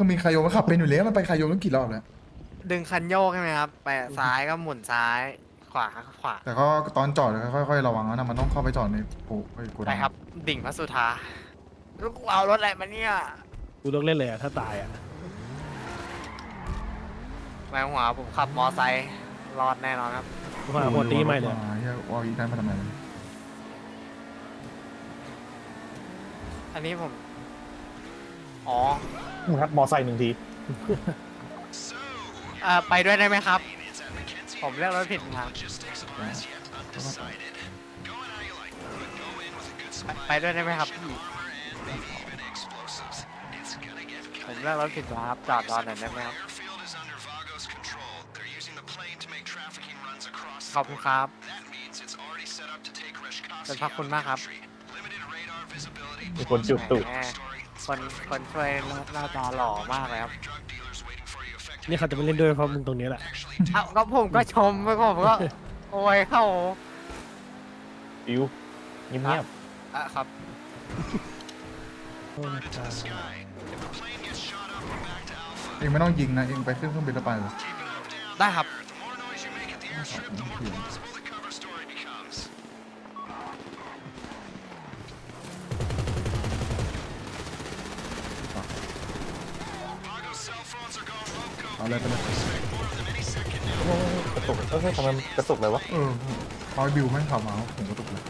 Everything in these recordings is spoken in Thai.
คือมีคายโยมันขับเป็นอยู่แล้วมันไปคายโยตั้งกี่รอบแล้ว ดึงคันโยกใช่ไหมครับ ไปซ้ายก็หมุนซ้าย ขวาก็ขวา แต่ก็ตอนจอดก็ค่อยๆระวังนะมันต้องเข้าไปจอดในโอ้ยกูไปครับ ดิ่งพระสุธาลูกกูเอารถอะไรมาเนี่ยกูต้องเล่นเลยอะถ้าตายอะแมงหัวผมขับมอไซค์รอดแน่นอนครับ กูหาหัวตีไม่เลยเฮียว่าอีกได้มาทำไมอันนี้ผม อ๋อครับมอไซค์หนึ่งทีเอ่อไปด้วยได้ไหมครับ ผมเลือกรถผิดทางไปไปด้วยได้ไหมครับพี่ผมเลือกรถผิดทางครับจอดรอหน่อยได้ไหมครับ ขอบคุณครับเป็นพักคุณมากครับ มีคนจุดตูดแหมคนคนช่วยหน้าตาหล่อมากเลยครับนี่เขาจะไม่เล่นด้วยเพราะมึงตรงนี้แหละเอาก็ผมก็ชมไปผมก็โอยเข้าฟิวเงียบอะครับโอ้ยตายเองไม่ต้องยิงนะเองไปขึ้นเครื่องบินแล้วไปเลยได้ครับ เอาเลยไปเลยๆกระตุกเอ้ยทำไมมันกระตุกเลยวะเออพอยบิวแม่งขับมาผมก็ตกเลย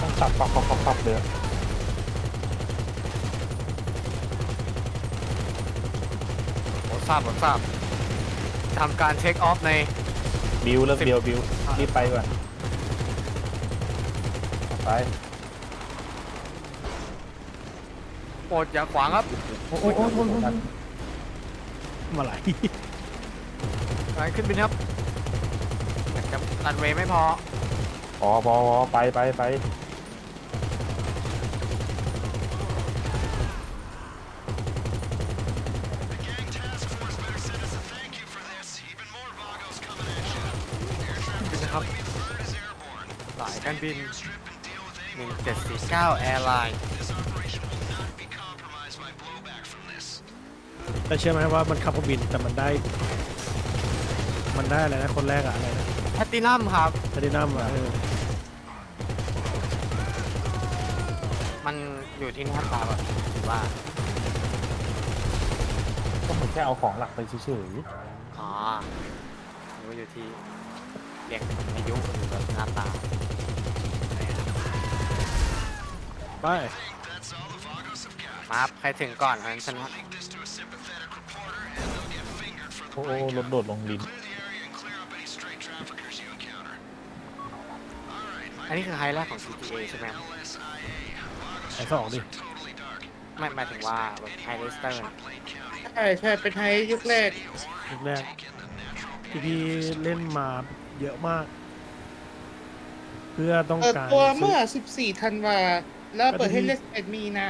ต้องตับปับปับปับปับเลยอะผมทราบผมทราบทำการเช็คออฟใน บิวแล้วเดียวบิวรีบไปก่อนไปโปรดอย่าขวางครับ โอ้โอ้โอ้โอ้ มาไหลไปขึ้นบินครับเหมือนกับรันเวย์ไม่พอพอพอพอไปไปไปบินนะครับสายการบิน 1749 Airline แต่เชื่อไหมว่ามันขับเครื่องบินแต่มันได้ มันได้อะไรนะคนแรกอะอะไรนะแพตตินัมครับ แพลตินัมอะเออมันอยู่ที่หน้าตาแบบว่า ก็ผมแค่เอาของหลักไปเฉยอ๋อรู้อยู่ที่เด็กอายุหรือแบบหน้าตา ไป มาครับใครถึงก่อนคนนั้นชนะๆโอ้โอ้รถโดดลงดิน อันนี้คือไฮไลท์ของ GTA ใช่ไหมครับไอ้สองดิ ไม่หมายถึงว่าแบบไฮไลท์สเตอร์ใช่ใช่เป็นไทยยุคแรกยุคแรกที่พี่เล่นมาเยอะมาก เพื่อต้องเปิดการตัวซื้เมื่ออ14 ธันวา แล้วเปิดให้เล่น11มีนา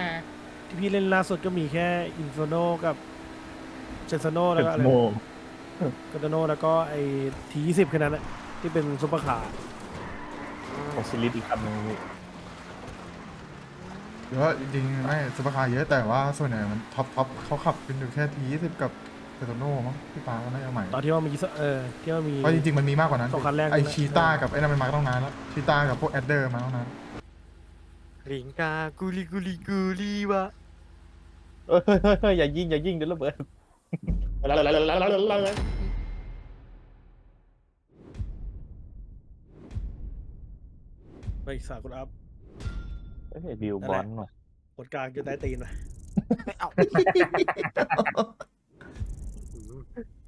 ที่พี่เล่นล่าสุดก็มีแค่อินฟ r โนกับเชนซโนแล้วก็อะไรโม กาโตโนแล้วก็ไอ้ทียี่สิบแค่นั้นแหละที่เป็นซุปเปอร์คาร์ของซิลิสอีกคันหนึงพี่เยอะจริงๆไม่ซุปเปอร์คาร์เยอะแต่ว่าส่วนใหญ่มันท็อปท็อปเขาขับเป็นอยู่แค่ทียี่สิบกับเปโตโน่มั้งพี่ปาก็น่าจะใหม่ตอนที่ว่ามีเออที่ว่ามี เพราะจริงๆมันมีมากกว่านั้นสองคันแรก ไอนั่นแหละชีต้ากับไอ้นั่นมันมาต้องนานแล้วชีต้ากับพวกแอดเดอร์มาต้องนานลิงกากูลีกูลีกูลีวะเอ้ยเฮ้ยเฮ้ยเฮ้ยอย่ายิงอย่ายิงเดี๋ยวระเบิด ไปสากดอัพเฮ้ยบิวบอลว่ะกดกลางจะได้ตีนนะไม่เอา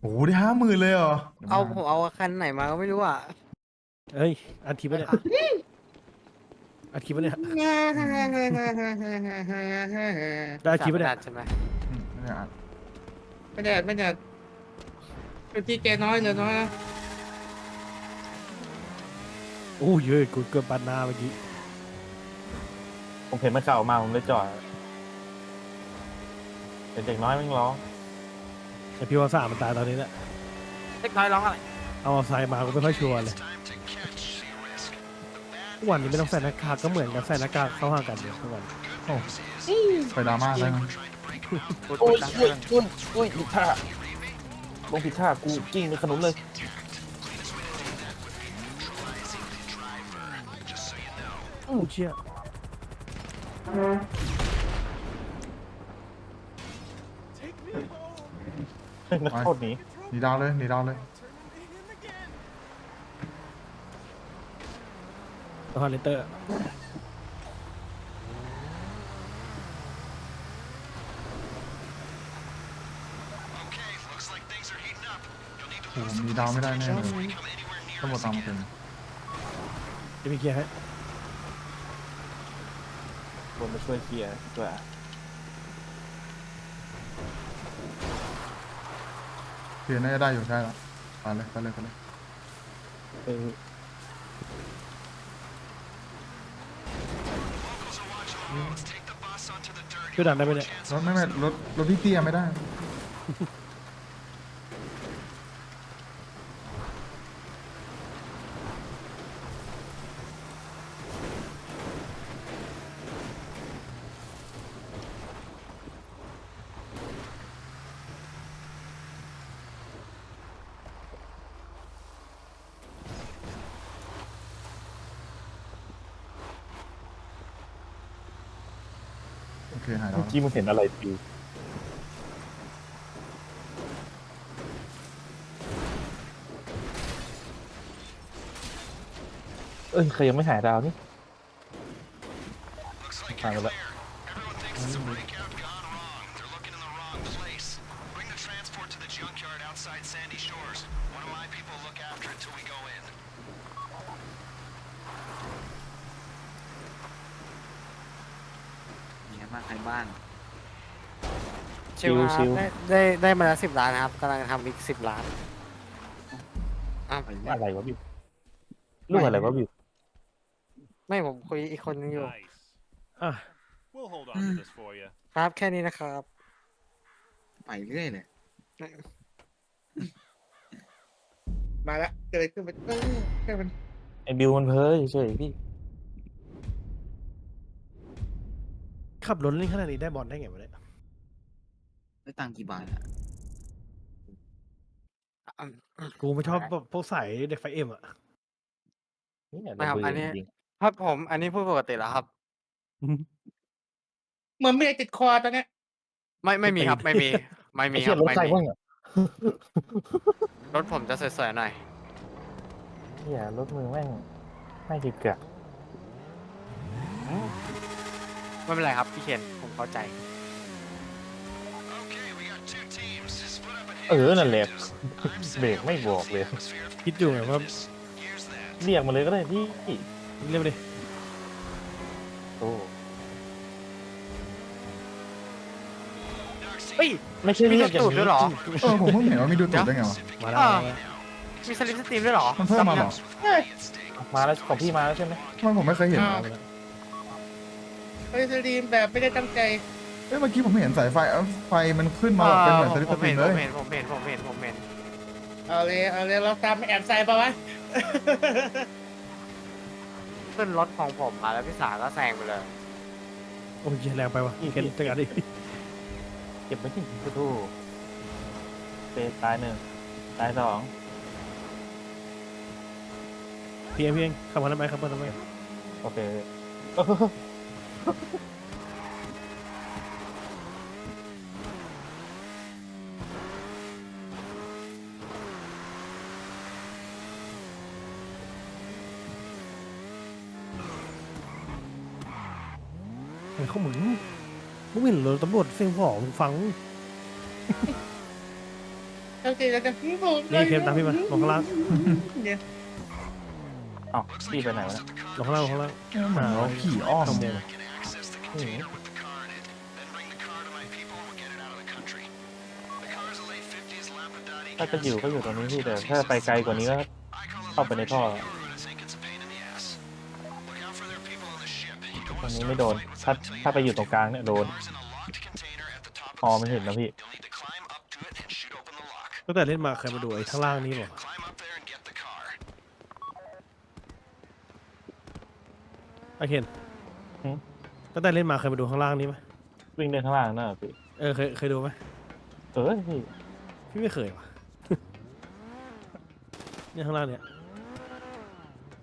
โอ้โหได้ห้าหมื่นเลยเหรอเอาผมเอาคันไหนมาก็ไม่รู้อะเฮ้ยอันทีปะเนี่ยอันทีปะเนี่ยได้ทีปะเนี่ย ใช่ไหมอืมไม่ได้อ่าน ไม่ได้ไม่ได้เป็นที่แกน้อยเหลยน้อยนะโอ้ยเฮ้ยกูเกือบปันหน้าเมื่อกี้ผมเห็นมันข่าวมาผมเลยจอดเป็นเด็กน้อยแม่งร้องไอพี่ว่าสามมันตายตอนนี้แหละเล็กน้อยร้องอะไรเอามอไซค์มากูไม่ค่อยชัวร์เลยทุกวันนี้ไม่ต้องใส่หน้ากากก็เหมือนกับใส่หน้ากากเข้าหากันเดียวทุกวันโอ้ไปดราม่าได้มั้ยพูดโอ้ยดดังโอ้ยนโอ้ยโอ้ยผิดท่าลงผิดท่ากูกิ้งในขนุนเลยอู้เชี่ยนักโทษหนีหนีดาวเลยหนีดาวเลยสะพานเลเตอร์ อ้โหหนีดาวไม่ได้แน่เลยตำรวจตามมาเป็นจะมีเกียร์ให้บนมาช่วยเคลียร์ด้วยเพียน่าจะได้อยู่ใช่แล้วไปเลยไปเลยไปเลยเออช่วยดันได้ไหมเนี่ยรถไม่ไม่รถรถพี่เตี้ยไม่ได้ อเคหายแล้วเมื่อกี้มึงเห็นอะไรปิวเอ้ยใครยังไม่หายดาวนี่หายไปแล้วเนี่ยมาใครบ้าง ชิชิววชิว ได้ได้ได้มาแล้วสิบล้านนะครับกำลังทำอีกสิบล้านอ้าวอะไรวะบิวลูกอะไรวะบิวไม่ผมคุยอีกคนนึงอยู่ Nice. อะ We'll hold on to this for you. ครับแค่นี้นะครับ ไปเรื่อยเลยมาแล้วเกิดอะไรขึ้นไปเออแค่มันไอ้บิวมันเพ้อเฉยๆพี่ขับรถเล่นขนาดนี้ได้บอลได้ไงวะเนี่ย ได้ตังค์กี่บาทอะกูไม่ชอบแบบพวกสายเด็กไฟเอ็มอะ นี่ไม่ครับเบื่อันนี้ จริงครับผม อันนี้พูดปกติแล้วครับ เหมือนมีอะไรติดคอตอนเนี้ยไม่ไม่มีครับไม่มี ไม่ๆมีไอ้คเชี่รัยบรถไม่ใครมีบ้างอะรถผมจะสวยๆหน่อยเฮียรถมือแม่งไม่กิเกะไม่เป็นไรครับพี่เคนผมเข้าใจ เออ นั่นแหละ เบรกไม่บอกเลย คิดอยู่ไงว่าเรียกมาเลยก็ได้พี่ เรียกไปดิโอ้เฮ้ย ไม่ใช่มีเรียกรถอย่างตูดด้วยเหรอ เออผมเพิ่งเห็นว่ามีดูตูดได้ไงวะ มาแล้วอ่า มาแล้วมีสลิปสตรีมด้วยเหรอมันเพิ่มมาเหรอมาแล้วของพี่มาแล้วใช่ไหมทำไมผมไม่เคยเห็นอ้าวไปสตรีมแบบไม่ได้ตั้งใจ เอ้ยเมื่อกี้ผมเห็นสายไฟเอ้าไฟมันขึ้นมาแบบเป็นเหมือนสลิปผสมตรีเห็มนเลผมยเห็นผมเห็นผมเห็นผมเห็นเอาเลยเอาเลยเราตามไปแอบใส่ปะวะ ขึ้นรถของผมมาแล้วพี่สาก็แซงไปเลยโอ้ยแรงไปว่ะเคนจัดการดิเก็บไว้ที่กระทู้เปตายหนึ่งตายสองเพียงเพียงขับมาทำไมขับมาทำไมโอเค อะไรของมึงมึงเห็นรถตำรวจเสียงผอมึงฟังตั้งใจแล้วกันพี่ผมนี่เคนตามพี่มาลงข้างล่างเนี่ยเอ้าพี่ไปไหนวะเนี่ยลงข้างล่างลงข้างล่าง เหมือนเราขี่อ้อมขโมยอืมถ้าจะอยู่ก็อยู่ตรงนี้พี่แต่ถ้าไปไกลกว่านี้ก็เข้าไปในท่อ รงนี้ไม่โดน ถ้าถ้าไปอยู่ตรงกลางเนี่ยโดนพอมันเห็นนะพี่ตั้งแต่เล่นมาเคยมาดูไอ้ข้างล่างนี้หรอไอเคนตั้งแต่เล่นมาเคยมาดูข้างล่างนี้ไหมวิ่งเดินข้างล่างน่ะพี่เออเคยเคยดูไหมเออพี่พี่ไม่เคยว่ะ เนี่ยข้างล่างเนี่ย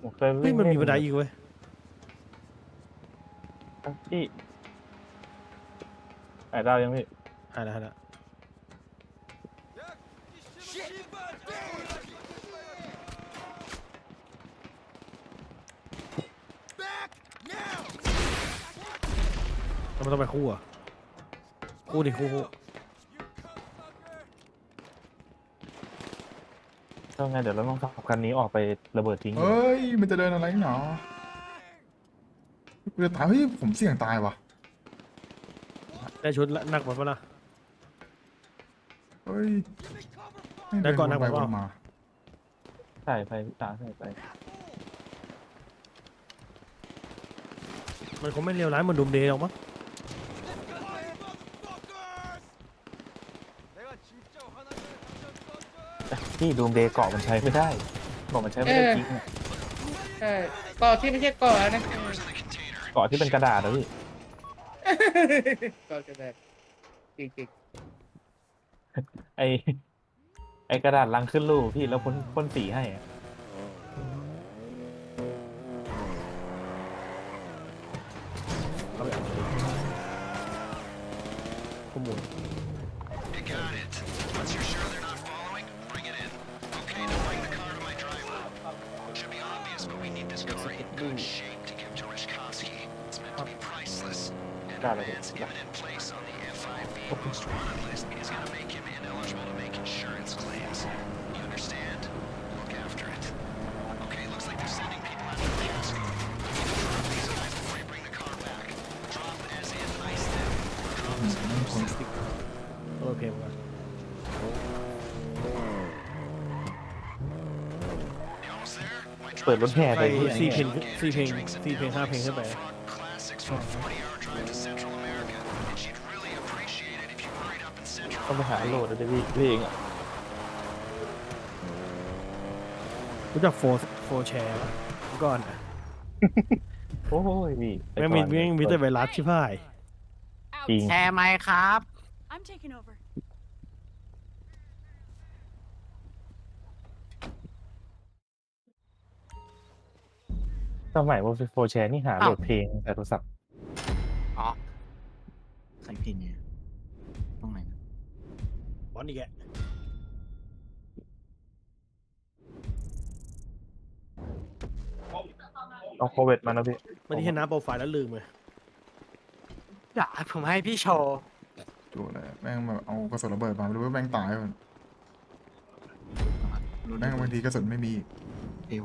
ผมเคยเฮ้ยมันมีบันไดอีกเว้ย พี่ไอ้ดาวยังพี่หายแล้วหายแล้วแล้วมันต้องไปคู่เหรอะคู่ดิคู่คู่ก็ไงเดี๋ยวเราต้องขับคันนี้ออกไประเบิดทิ้งเฮ้ย มันจะเดินอะไรหนอ กูจะตายเฮ้ยผมเสี่ยงตายว่ะได้ชุดละหนักหมดปะล่ะ เฮ้ยม่ได้ก่อนนะเดิผมว่าวนมาใช่ไปตาใช่ไปมันคงไม่เลวร้ายเหมือนดุมเดย์หรอกมั้งพี่ดูมเดย์เกาะมันใช้ไม่ได้เกาะมันใช้ไม่ได้จริงอะ ใช่ก่อที่ไม่ใช่ก่อนะ เกาะที่เป็นกระดาษนะพี่ก่อจะแบบจริงไอไอกระดาษลังขึ้นรูปพี่แล้วพ่นพ่นสีให้อะเอาไปเอาข้อมูลได้เลยพี่เอ อเพลงกันเปิดรถแห่ไปเลยพี่สี่เพลงสี่เพลงสี่เพลงห้าเพลงขึ้นไป ต้องไปหาโหลดเลยพี่เพลงอะรู้จักโฟร์โฟร์แชร์ป่ะเมื่อก่อนอะโอ้ยพี่แต่แม่งมีก่อนแม่งมีแต่ไวรัสชิบหาย จริงแชร์ไหมครับ I'm taking over. สมัยว่าโฟร์แชร์นี่หาโหลดเพลงแต่โทรศัพท์ อ๋อใส่เพลงไงตรงไหนนะ บอลอีกแกเอาโควิดมานะพี่ไม่ได้เห็นหน้าโปรไฟล์แล้วลืมเลยอยากให้ผมให้พี่โชว์ดูเลยแม่งแบบเอากระสุนระเบิดมาไม่รู้ว่าแม่งตายมันรถแม่งบางทีกระสุนไม่มีเร็ว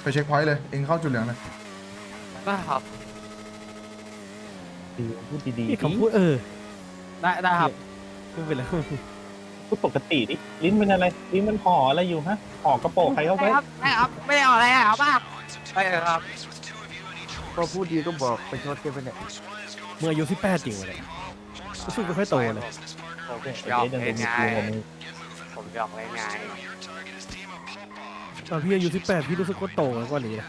ไปเช็คพอยต์เลย เองเข้าจุดเหลืองเลยได้ครับ ดีพูดดีนี่ๆคำพูดเออได้ได้ครับไม่เป็นไรพูดปกติดิลิ้นเป็นอะไรลิ้นมันห่ออะไรอยู่ฮะห่อกระโปรงใครเข้าไปได้ครับได้ครับไม่ได้เอาอะไรอะเอาบ้าไปเลยครับก็พูดดีก็บอกไปชดกันไปเนี่ยเมื่ออายุสิบแปดจริงวะเนี่ยรู้สึกไม่ค่อยโตเลยโอเคยอมเดี๋ยวเป็เดี๋ยนวไงมีกูกับมึงผมหยอกเลยไงตอนพี่อายุสิบแปดพี่รู้สึกว่าโตกว่านี้นะ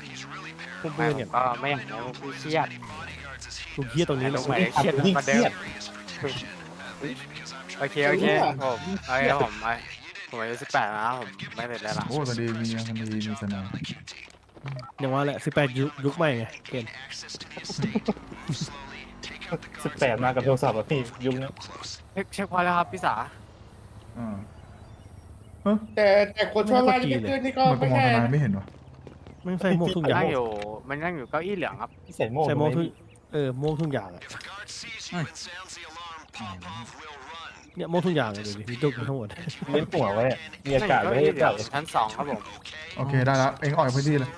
พวกไม่เพื่อนผเนี่ยมก็ไม่อยากให้พวกพี่เครียดลู กเฮียตรงนี้แหละลงไปเครียดยิ่งกว่าเคเดิรียมดโอเคโอเคผมโอเคผมไปผมอายุสิบแปดแล้วผมไม่เป็นไรละโอ้ตอนดีมีตอนดีมีสนามอย่างว่าแหละสิบแปดยุคยุคใหม่ไงเกณฑ์สิบแปดมากับโทรศัพท์อะพี่ยุคนี้เช็คเช็คพอยต์แล้วครับพี่สาอ่าๆแต่แต่คนชอบไล่ที่ขึ้นนี่ก็มันก็ไม่มองใช่ทนายนะไม่เห็นวะแม่งใส่หมวกทุกมันอย่างนั่งอยู่มันนั่งอยู่เก้าอี้เหลืองครับพี่ใส่โม่งใส่หมวกไหทุก เออหมวกทุกอย่างอะเนี่ยหมวกทุกอย่างเลยดูดิมีตุกทั้งหมด เล่นหัวไว้อะมีอากาศนั่งไว้อยู่ให้เก้าอี้เหลืจัอบงชั้นสองครับผมโอเคได้แล้วเองออกจากพื้นที่เลย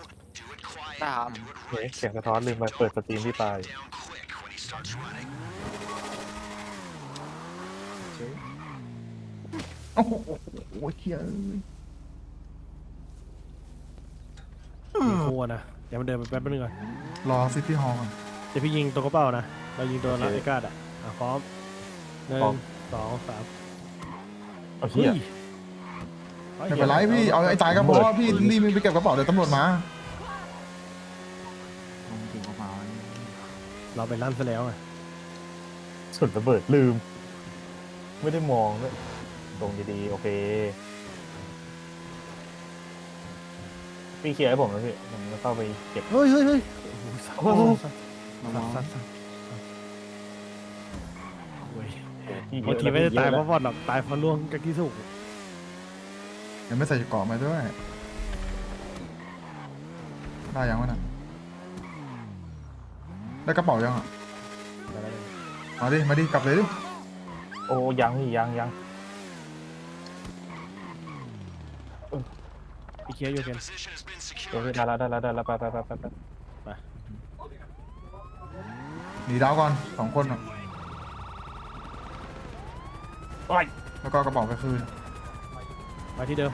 ได้ครับเฮ้ยเสียงสะท้อนลืมไปเปิดสตรีมที่ปลายโอ้โหโอ้ยเฮียเอ้ยมีครัวนะเดี๋ยวมันเดินไปแป๊บนึงก่อนรอซิตี้ฮอลล์ก่อน เดี๋ยวพี่ยิงตัวกระเป๋านะ เรายิงตัวละไอ้กาดอะอะพร้อมหนึ่งสองสามเอาเฮ้เชี่ยยไม่เป็นไรพี่ เอาไอ้ตายก็พอพี่รีบไปเก็บกระเป๋าเดี๋ยวตำรวจมาลงถึงกระเป๋าเราไปลั่นซะแล้วไงสุดระเบิดลืม ไม่ได้มองด้วยตรงดีๆ โอเค พี่เคลียร์ให้ผมนะพี่ผมจะเข้าไปเก็บ เฮ้ยเฮ้ยเฮ้ยโอ้โหสัตว์โอ้โห สัตว์ระวังสัตว์สัตว์โอ้ยที่เยบางอะทีไม่ได้ตายเพแล้วราะบอดหรอกตายเพราะล่วงจากที่สูงยังไม่ใส่เกราะมาด้วยได้ยังวะน่ะได้กระเป๋ายังอะ มาดิ มาดิ กลับเลยดิ โอ้ยังนี่ยังยังพี่เคลียร์อยู่เกันโอ้ยได้แล้วได้แล้วได้แล้วไปไปไปไปไป หนีดาวก่อนสองคนอะโอ้ย แล้วก็เอากระเป๋าไปคืนมาที่เดิม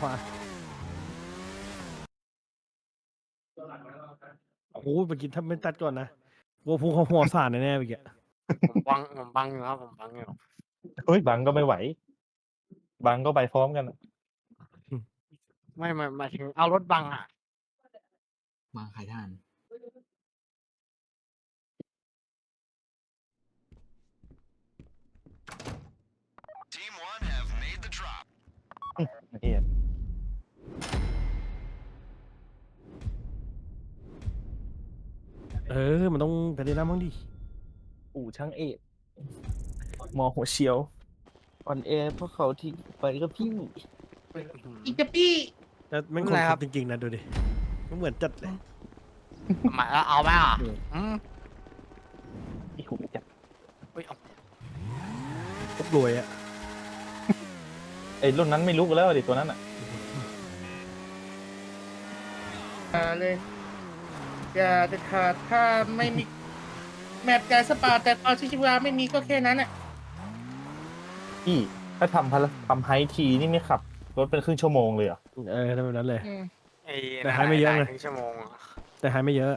ขวาโอ้โหเมื่อกี้ถ้าไม่ตัดก่อนนะวัวพุ่งเขาหัวสานแน่ๆเมื่อกี้ผมบังผมบังอยู่ครับผมบังอยู่เฮ้ยบังก็ไม่ไหว บังก็ไปพร้อมกันไม่ไม่หมายถึงเอารถบังอะวางไข่ท่าน เอียดเออ มันต้องไปได้น้ำบ้างดิ อู่ช่างเอกมอหัวเชียวอ่อนแอเพราะเขาที่ไปก็พี่ อีกจะปี้ แต่แม่งไม่คเป็นนไรครับ จริงๆนะดูดิมันเหมือนจัดเลยหมายเอาไหมอะอืมอีหูจัดเฮ้ยเอาก็รวยอะ ไอ้รุ่นนั้นไม่ลุกแล้วดิตัวนั้นอะอย่าเลย อย่าเด็ดขาดถ้าไม่มี แมปใจสปาแต่ตอนชิชิวาไม่มีก็แค่นั้นอะพี่ถ้าทำพลทำไฮทีนี่ไม่ขับรถเป็นครึ่งชั่วโมงเลยเหรอ เออทำแบบนั้นเลย อืม ไอ้แต่ให้ไม่เยอะไงด้ถึงชั่วโมงอะ แต่หายไม่เยอะ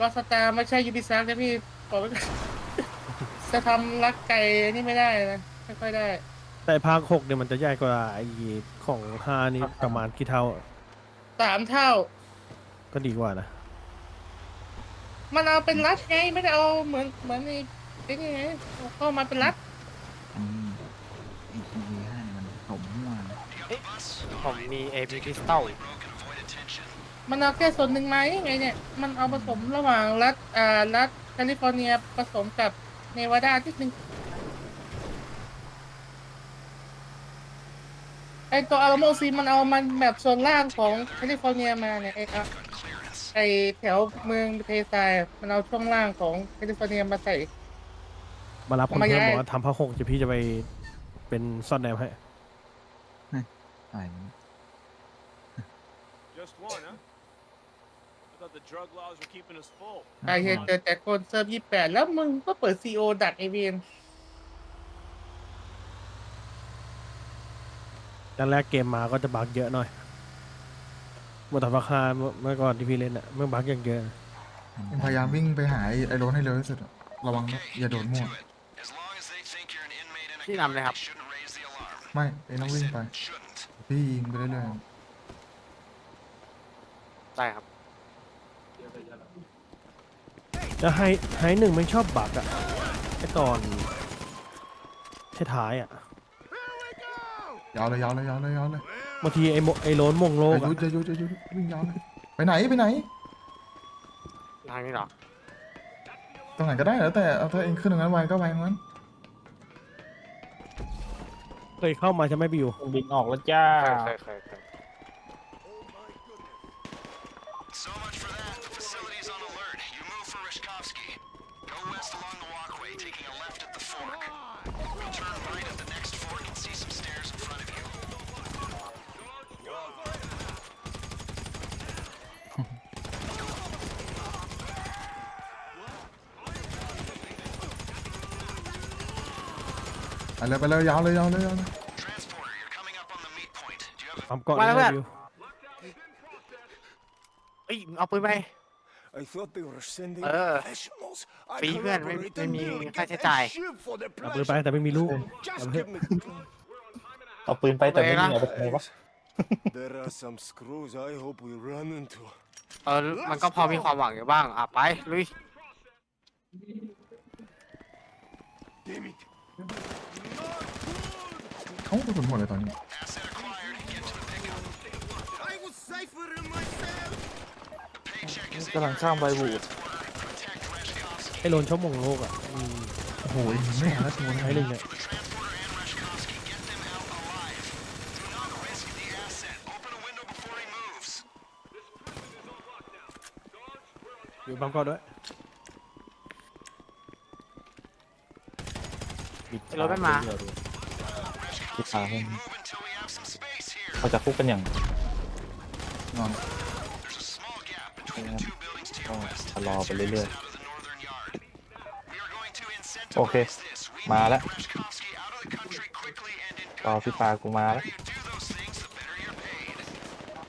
รอสตาร์ไม่ใช่ยูบิซักนะพี่บอกไว้ก่อนจะทำรักไก่นี่ไม่ได้นะไม่ค่อยได้ แต่ภาคหกเนี่ยมันจะใหญ่กว่าไอ้ของห้านี่ประมาณกี่เท่าสามเท่า ก็ดีกว่านะ มันเอาเป็นรัดไงไม่ได้เอาเหมือนเหมือนในไอ้นี่ไงเอาเข้ามาเป็นรัดอันนี้ไอ้ทีวีห้าเนี่ยมันสมมั่วนะผมมีเอพีคริสตัล มันเอาแค่ส่วนหนึ่งไหมไงเนี่ย มันเอาผสมระหว่างรัฐอ่ารัฐแคลิฟอร์เนียผสมกับเนวาดาที่หนึ่งไอตัวอาร์โมซีมันเอามันแบบส่วนล่างของแคลิฟอร์เนียมาเนี่ยไออะไอแถวเมืองเทซายอะมันเอาช่วงล่างของแคลิฟอร์เนียมาใส่ มารับคนมาเพิ่มย้ายบอกว่าทำภาคหกจะพี่จะไปเป็นซ่อนแนมให้อะไรมัน Just one, huh? I thought the drug laws were keeping us full. ไอเห็นเจอแต่คนเซิร์ฟยี่แปดแล้วมึงก็เปิดซีโอดักไอเวนแรกๆเกมมาก็จะบักเยอะหน่อยหมดแต่ราคาเมื่อก่อนที่พี่เล่นอะเมื่อบักยังเยอะพยายามวิ่งไปหาไอ้ไอ้โรนให้เร็วที่สุดอะระวังนะอย่าโดนมั่วที่นำเลยครับ ไม่ไอ้ต้องวิ่งไปพี่ยิงไปเรื่อยได้ครับ แล้วไฮไฮหนึ่งมันชอบบักอะไอตอนท้ายๆอะๆยาวเลยยาวเลยยาวเลยยาวเลยบางทีไอโมไอโลนมงโลกอาอะยุจะยุจะยุวิ่งยาวเลยไปไหนไปไหนทางนี้เหรอตรงไหนก็ได้แล้วแต่เอาถ้าเองขึ้นตรงนั้นไวก็ไวตรงนั้นเคยเข้ามาจะไม่ไปอยู่บินออกแล้วจ้า เคยเคยเคย ไปเลยไปเลยยาวเลยยาวเลยยาวเลย Transporter, you're coming up on the meet point. Do you have a ทำก่อนมาแล้วเลยเพื่อนวิวเอ้ยเอาปืนไป I thought they were sending Uh, professionals. I ฟรีเพื่อนไม่ corroborate ไม่ the มี news. ค่าใช้จ่าย Ship for the เอาปืนไป แต่ไม่มีลูก Just เอาเพื่อ give me. เอาปืนไปแต่ไม่ยิงเอาไปทำไมวะ There are some screws I hope we run into. เออมันก็พอมีความหวังอยู่บ้าง อะไปลุย Damn it. เขากระสุนหมดเลยตอนนี้ Asset acquired. Get to the pickup. I was ciphering myself. The paycheck is in กำลัง your ข้ามใบ hands. บูด Transporter. Protect Reshkovsky. ไอ้โลนชอบมงโลกอะอืมโอ้โหยิงไม่ทันแล้วตัวไอ้นี้หนึ่งเนี่ย For the transporter and Reshkovsky, get them out alive. Do not risk the asset. Open a window before he moves. อยู่บางกอกด้วย ไอ้รถไม่มาที่พาให้ Move until we have some space here. เขาจะคุกกันอย่างนอน There's a small gap between the two buildings to ก็ your west. ชะลอไปเรื่อย Out of the northern yard. We are going to incentivize Okay. this. We มา need แล้ว Reshkovsky out of the country quickly and in รอ good พี่ health. พากูมาแล้ว The better you do those things, the better you're paid.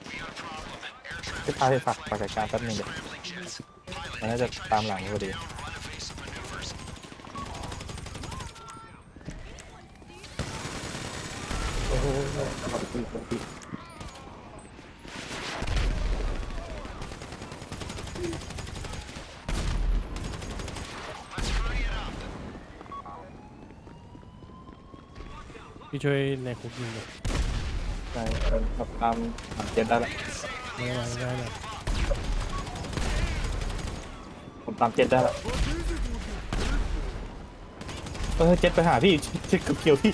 We got a problem. Air พี่ traffic พาไปฝากฝากจัดการแป๊บนึงเดี๋ยว scrambling jets. Pilot, มันน่าจะตามหลังพอดี down, run evasive maneuvers. โอ้โห พี่ช่วยในคุกยิงเลยใช่ครับตามหลังเจ็ดได้ละไม่ได้ไม่ได้เลยผมตามเจ็ดได้ละเออเจ็ดไปหาพี่เจ็ดกับเกียวพี่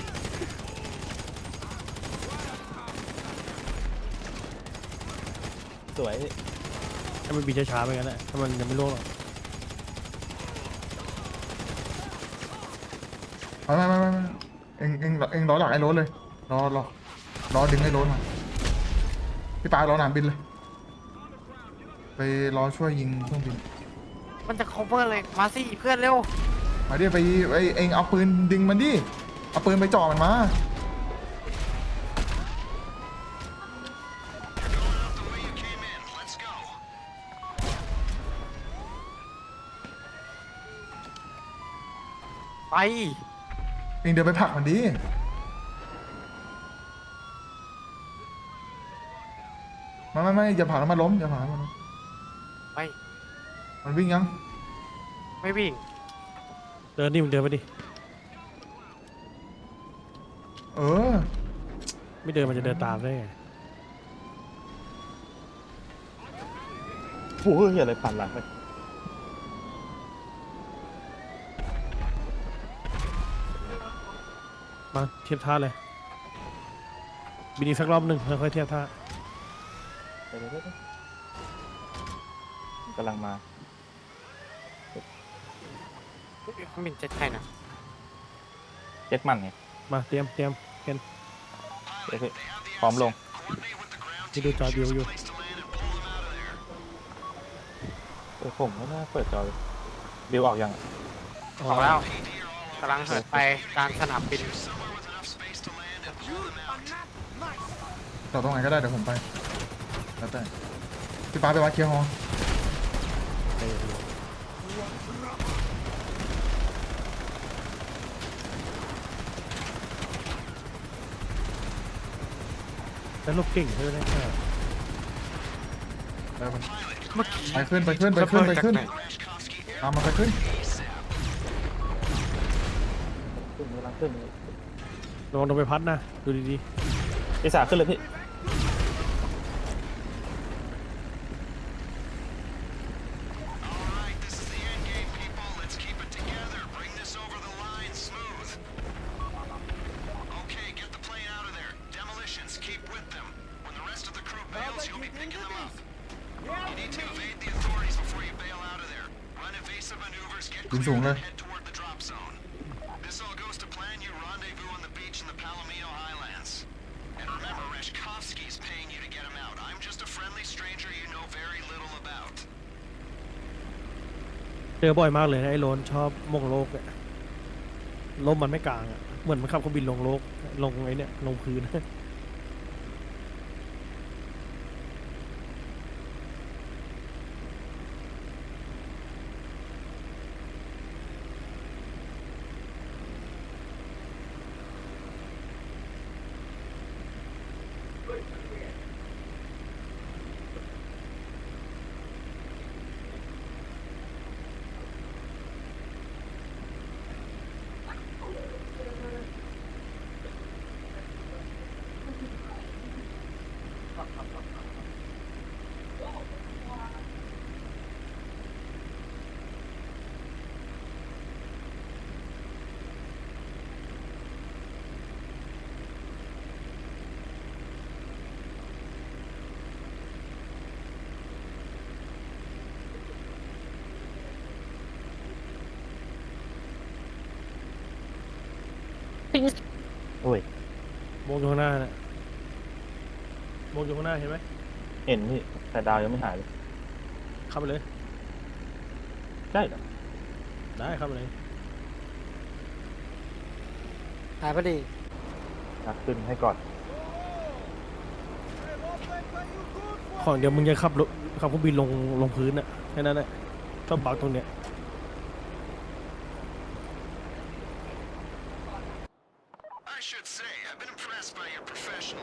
วยให้มันบินช้าๆไปงั้นแหละถ้ามันยังไม่ล่วงหรอกไม่ไม่ไม่ไม่ไม่เอ็งเอ็งเอ็งรอหลักไอ้รถเลย รอรอรอดึงไอ้รถมา พี่ปารอหนามบินเลย ไปรอช่วยยิงเครื่องบิน มันจะ cover เลย มาสิเพื่อนเร็ว มาดิไปไอเอ็งเอาปืนดึงมันดิ เอาปืนไปจ่อมันมา ไป เอ็งเดินไปผลักมันดิไม่ไม่ไม่อย่าผลักแล้วมันล้มอย่าผลักแล้วมันล้มไปมันวิ่งยัง ไม่วิ่ง เดินดิมึงเดินไปดิ เออ ไม่เดินมันจะเดินตามได้ไงโอ้ยอะไรผ่านหลังไป มาเทียบท่าเลย บินอีกสักรอบหนึ่งแล้วค่อยเทียบท่า เดี๋ยวเดี๋ยวเดี๋ยวกำลังมา เครื่องบินเจ็ตใครนะเจ็ดมันไงมาเตรียมเตรียมเคนเดี๋ยวพี่พร้อมลง Coordinate with the ground ที่ดูจอเดียวอยู่ place to land and pull them out of there. เออผมก็น่าเปิดจอเลยบิวออกยังออกแล้วกำลังเหินไปกลางสนามบิน จอดตรงไหนก็ได้เดี๋ยวผมไป แล้วแต่พี่ปาไปวัดเคียร์ฮอลแล้วลูกเก่งด้วยนะไปไปขึ้นไปขึ้นไปขึ้นไปขึ้นระเบิดจากไหตามมันไปขึ้น ขึ้นกำลังขึ้นระวังโดนไปพัดนะ ดูดีพี่สาขึ้นเลยพี่ stranger you know very little about. ๆเจอบ่อยมากเลยนะไอ้โลนชอบมงโลกเนี่ยลมมันไม่กลางอะ เหมือนมันขับเครื่องบินลงโลก ลงไอ้เนี่ยลงพื้น โอ้ยโมงอยู่ข้างหน้าน่ะโมงอยู่ข้างหน้าเห็นไหมเห็นพี่แต่ดาวยังไม่หายเลยเข้าไปเลย ได้เหรอได้เข้าไปเลย หายพอดีอะขึ้นให้ก่อนของเดี๋ยวมึงจะขับรถขับเครื่องบินลงลงพื้นอะแค่นั้นแหละชอบบักตรงเนี้ย I should say, I've been impressed by your ต่อเลย professionalism. พี่พี่ป้าต่อ I'm เลย not gonna go into it, but Rashkovsky's part of something Go on. bigger. Way bigger. I need to make a few more inquiries and we'll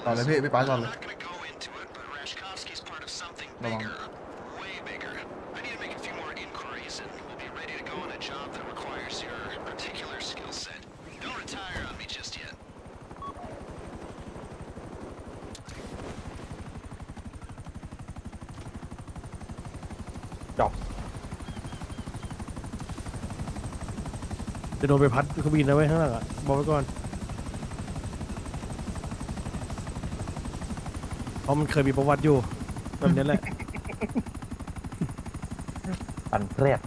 be ready to go on a job that requires your particular skill set. Don't retire on me just yet. จอบจะโดนไปพัดเครื่องบินนะไว้ยข้างหลังอะบอกไว้ก่อนเพ ราะมันเคยมีประวัติอยู่ แบบนี้แหละอันแรก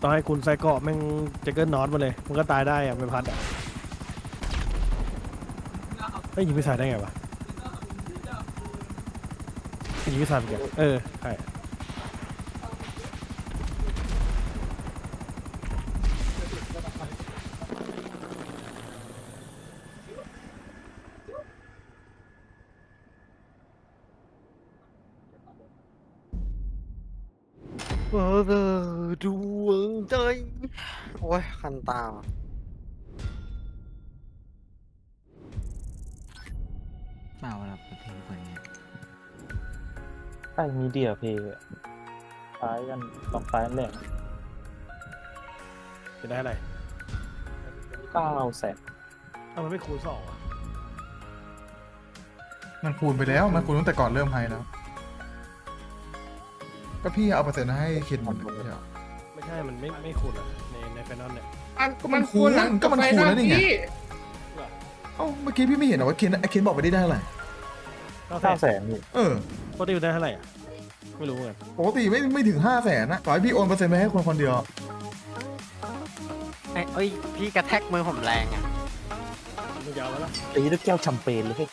ต้องให้คุณใส่เกราะแม่งแจ็คเกิลนอตมาเลย มันก็ตายได้อะไปพัดอะเฮ้ยยิงไม่ใส่ได้ไงวะยิงไม่ใส่เหมือนกันเออใช่เอ เดียเพย์ซ้ายกันสองซ้ายอันแรกจะได้อะไรเก้าแสนเอ้ามันไม่คูณสองอะมันคูณไปแล้วมันคูณตั้งแต่ก่อนเริ่มไฮแล้วก็พี่เอาเปอร์เซ็นต์ให้เคนหมดเลยไม่ใช่เหรอไม่ใช่ มันไม่ไม่คูณอะ ในในไฟนอลเนี่ยมันก็มัมันนคูคูณณหลังก็มันคูณแล้วนี่ไงพี่เอ้าเมื่อกี้พี่ไม่เห็นเหรอว่าเคนไอเคนบอกไปได้ได้เท่าไหร่เก้าแสเก้านแสนนี่เออปกติมันได้เท่าไหร่อะ ไม่รู้เหมือนกันปกติไม่ไม่ถึงห้าแสนนะต่อให้พี่โอนเปอร์เซ็นต์ไปให้คนคนเดียว ไอ้เอ้ยพี่กระแทกมือผมแรงอะมันยาวแล้วล่ะตีด้วยแก้วแชมเปญเลยเฮ้ย